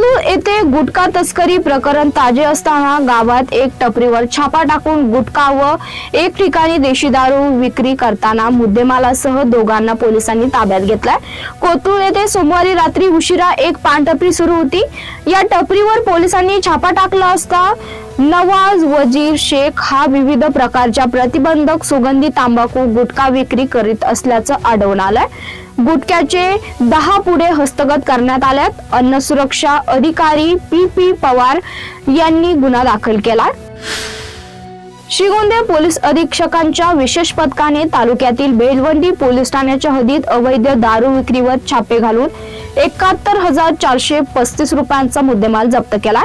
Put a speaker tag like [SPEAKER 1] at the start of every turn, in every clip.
[SPEAKER 1] कोथलूर येथे गुटखा तस्करी प्रकरण ताजे असताना गावात एक टपरीवर छापा टाकून गुटखा व एक ठिकाणी देशी दारू विक्री करताना मुद्देमालासह दोघांना पोलिसांनी ताब्यात घेतलाय. कोथरूड येथे सोमवारी रात्री उशिरा एक पानटपरी सुरू होती. या टपरीवर पोलिसांनी छापा टाकला असता नवाज वजीर शेख हा विविध प्रकारच्या प्रतिबंधक सुगंधी तांबाखू गुटखा विक्री करीत असल्याचं आढळून आलंय. गुटख्याचे दहा पुढे हस्तगत करण्यात आल्यात. अन्न सुरक्षा अधिकारी पी पी पवार यांनी गुन्हा दाखल केला. श्रीगोंदे पोलीस अधीक्षकांच्या विशेष पथकाने तालुक्यातील बेलवंडी पोलीस ठाण्याच्या हद्दीत अवैध दारू विक्रीवर छापे घालून एकाहत्तर हजार चारशे पस्तीस रुपयांचा मुद्देमाल जप्त केला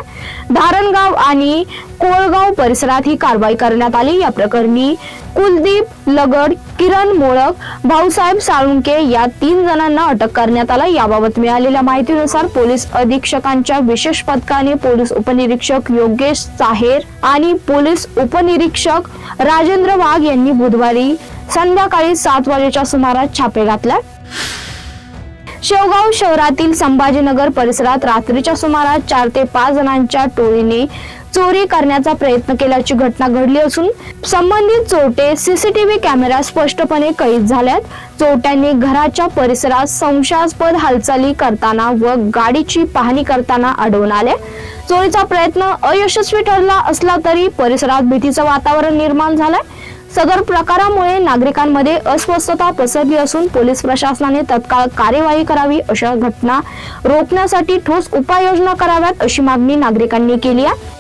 [SPEAKER 1] धारणगाव आणि कोळगाव परिसरात ही कारवाई करण्यात आली. या प्रकरणी कुलदीप लगड किरण मोळक भाऊसाहेब साळुंके या तीन जणांना अटक करण्यात आला. याबाबत मिळालेल्या माहितीनुसार पोलीस अधीक्षकांच्या विशेष पथकाने पोलीस उपनिरीक्षक योगेश चाहेर आणि पोलीस उपनिरीक्षक राजेंद्र वाघ यांनी बुधवारी संध्याकाळी सात वाजेच्या सुमारास छापे घातल्या शेवगाव शहरातील संभाजीनगर परिसरात रात्रीच्या सुमारास चार ते पाच जणांच्या टोळीने चोरी करण्याचा प्रयत्न केल्याची घटना घडली असून संबंधित चोरटे सीसीटीव्ही कॅमेरा स्पष्टपणे कैद झाल्यात. चोरट्यांनी घराच्या परिसरात संशयास्पद हालचाली करताना व गाडीची पाहणी करताना आढळून आले. चोरीचा प्रयत्न अयशस्वी ठरला असला तरी परिसरात भीतीचं वातावरण निर्माण झालंय. सदर प्रकारामुळे नागरिकांमध्ये अस्वस्थता पसरली असून पोलीस प्रशासनाने तत्काळ कार्यवाही करावी अशा घटना रोखण्यासाठी ठोस उपाययोजना कराव्यात अशी मागणी नागरिकांनी केली आहे.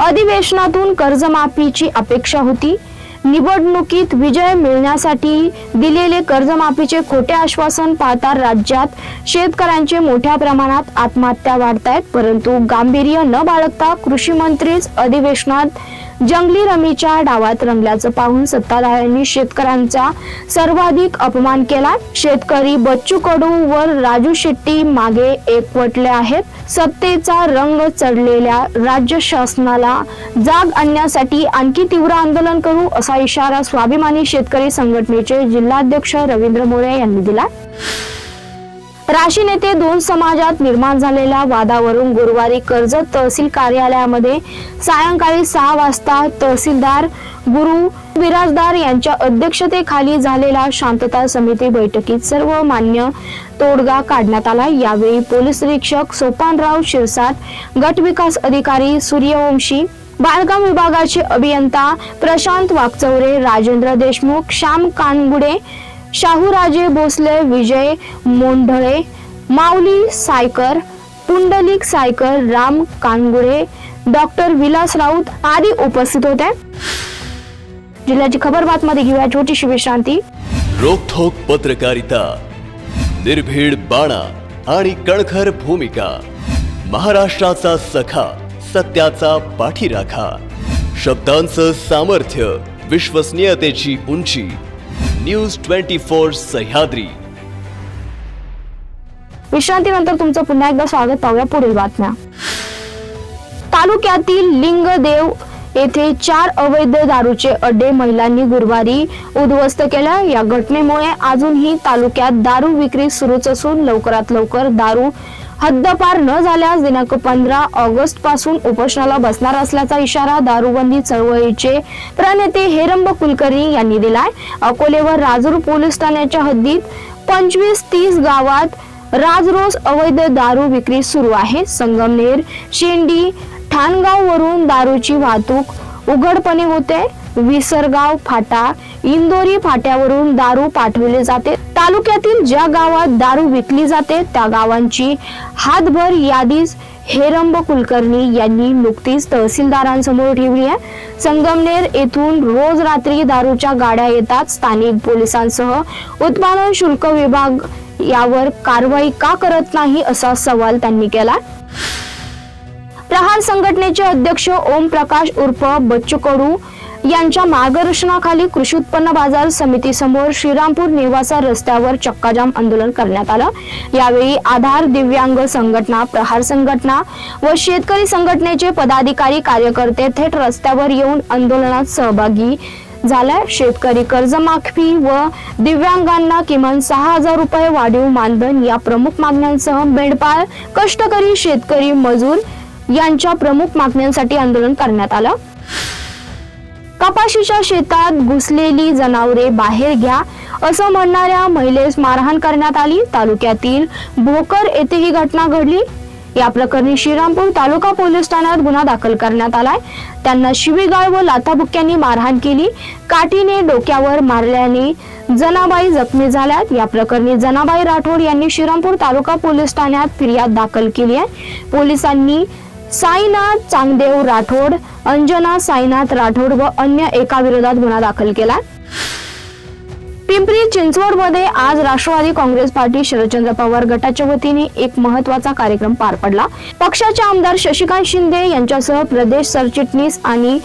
[SPEAKER 1] अधिवेशनातून कर्जमाफीची अपेक्षा होती. निवडणुकीत विजय मिळण्यासाठी दिलेले कर्जमाफीचे खोटे आश्वासन पाहता राज्यात शेतकऱ्यांचे मोठ्या प्रमाणात आत्महत्या वाढत आहेत परंतु गांभीर्य न बाळगता कृषी मंत्रीच अधिवेशनात जंगली रमीच्या डावात रंगल्याचं पाहून सत्ताधाऱ्यांनी शेतकऱ्यांचा सर्वाधिक अपमान केला. शेतकरी बच्चू कडू व राजू शेट्टी मागे एकवटले आहेत. सत्तेचा रंग चढलेल्या राज्य शासनाला जाग आणण्यासाठी आणखी तीव्र आंदोलन करू असा इशारा स्वाभिमानी शेतकरी संघटनेचे जिल्हाध्यक्ष रवींद्र मोरे यांनी दिला. राशी नेते दोन समाजात निर्माण झालेल्या वादावरून गुरुवारी कर्जत तहसील कार्यालयामध्ये सायंकाळी सहा वाजता तहसीलदार गुरु विराजदार यांच्या अध्यक्षतेखाली झालेल्या शांतता समिती बैठकीत सर्व मान्य तोडगा काढण्यात आला. यावेळी पोलीस निरीक्षक सोपानराव शिरसाट गट विकास अधिकारी सूर्यवंशी बांधकाम विभागाचे अभियंता प्रशांत वाकचौरे राजेंद्र देशमुख श्याम कानगुडे शाहूराजे भोसले विजय मोंढळे माऊली सायकर पुंडलिक सायकर राम कानगुडे डॉक्टर विलास राऊत आदी उपस्थित होते. जिल्ह्याची खबर बातमध्ये घेऊया छोटीशी विश्रांती.
[SPEAKER 2] रोखोक पत्रकारिता निर्भीड बाणा आणि कणखर भूमिका महाराष्ट्राचा सखा सत्याचा पाठीराखा शब्दांचं सामर्थ्य विश्वसनीयतेची उंची न्यूज ट्वेंटी फोर सह्याद्री.
[SPEAKER 1] विश्रांतीनंतर तुमचं पुन्हा एकदा स्वागत पाहूया पुढील बातम्या. तालुक्यातील लिंगदेव येथे चार अवैध दारूचे अड्डे महिलांनी गुरुवारी उद्ध्वस्त केल्या या घटनेमुळे अजूनही तालुक्यात दारू विक्री सुरूच असून लवकरात लवकर दारू हद्दपार न झाल्यास दिनांक पंधरा ऑगस्टपासून उपोषणाला बसणार असल्याचा इशारा दारूबंदी चळवळीचे प्रणेते हेरंब कुलकर्णी यांनी दिलाय. अकोलेवर राजूर पोलीस ठाण्याच्या हद्दीत पंचवीस तीस गावात राजरोज अवैध दारू विक्री सुरू आहे. संगमनेर शेंडी ठाणगाव वरून दारूची वाहतूक उघडपणे होते. विसरगाव फाटा इंदोरी फाट्यावरून दारू पाठवले जाते. तालुक्यातील ज्या गावात दारू विकली जाते त्या गावांची हातभर यादीच हेरंब कुलकर्णी यांनी नुकतीच तहसीलदारांसमोर ठेवली आहे. संगमनेर येथून रोज रात्री दारूच्या गाड्या येतात. स्थानिक पोलिसांसह उत्पादन शुल्क विभाग यावर कारवाई का करत नाही असा सवाल त्यांनी केला प्रहार संघटनेचे अध्यक्ष ओम प्रकाश उर्फ बच्चू कडू यांच्या मार्गदर्शनाखाली कृषी उत्पन्न बाजार समिती समोर श्रीरामपूर निवासा रस्त्यावर चक्काजाम आंदोलन करण्यात आलं. यावेळी आधार दिव्यांग संघटना प्रहार संघटना व शेतकरी संघटनेचे पदाधिकारी कार्यकर्ते थेट रस्त्यावर येऊन आंदोलनात सहभागी झाला. शेतकरी कर्जमाफी व दिव्यांगांना किमान सहा हजार रुपये वाढीव मानधन या प्रमुख मागण्यांसह मेंढपाळ कष्टकरी शेतकरी मजूर यांच्या प्रमुख मागण्यांसाठी आंदोलन करण्यात आलं. कपाशीच्या शेतात घुसलेली जनावरे बाहेर घ्या असं म्हणणाऱ्या महिलेस मारहाण करण्यात आली. तालुक्यातील भोकर येथे ही घटना घडली. या प्रकरणी श्रीरामपूर तालुका पोलीस ठाण्यात गुन्हा दाखल करण्यात आलाय. त्यांना शिवीगाळ व लाथाबुक्क्यांनी मारहाण केली. काठीने डोक्यावर मारल्याने जनाबाई जखमी झाल्यात. या प्रकरणी जनाबाई राठोड यांनी श्रीरामपूर तालुका पोलीस ठाण्यात फिर्याद दाखल केली आहे. पोलिसांनी साईनाथ चांगदेव राठोड अंजना साईनाथ राठोड व अन्य एका विरोधात गुन्हा दाखल केला. पिंपरी चिंचवडमध्ये आज राष्ट्रवादी काँग्रेस पार्टी शरदचंद्र पवार गटाच्या वतीने एक महत्त्वाचा कार्यक्रम पार पडला. पक्षाचे आमदार शशिकांत शिंदे यांच्यासह प्रदेश सरचिटणीस आणि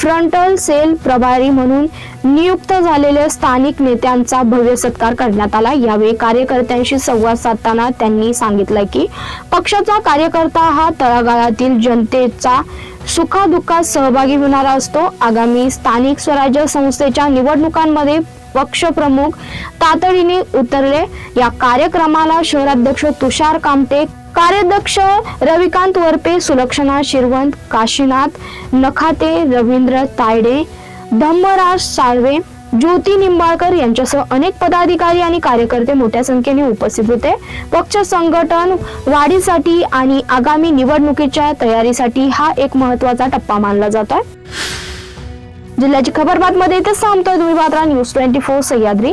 [SPEAKER 1] फ्रंटल सेल प्रभारी म्हणून नियुक्त झालेल्या स्थानिक नेत्यांचा भव्य सत्कार करण्यात आला. यावेळी कार्यकर्त्यांशी संवाद साधताना त्यांनी सांगितलं की पक्षाचा कार्यकर्ता हा तळागाळातील जनतेचा सुखादुःखात सहभागी होणारा असतो. आगामी स्थानिक स्वराज्य संस्थेच्या निवडणुकांमध्ये पक्षप्रमुख तातडीने उतरले. या कार्यक्रमाला शहराध्यक्ष तुषार कामटे कार्याध्यक्ष रविकांत वरपे सुलक्षणा शिरवंत काशीनाथ नखाते रवींद्र तायडे धम्मराज साळवे ज्योती निंबाळकर यांच्यासह अनेक पदाधिकारी आणि कार्यकर्ते मोठ्या संख्येने उपस्थित होते. पक्ष संघटन वाढीसाठी आणि आगामी निवडणुकीच्या तयारीसाठी हा एक महत्त्वाचा टप्पा मानला जात आहे जिल्ह्याची खबर बातमध्ये इथे सांगतोय तुम्ही Patra news twenty four Sahyadri.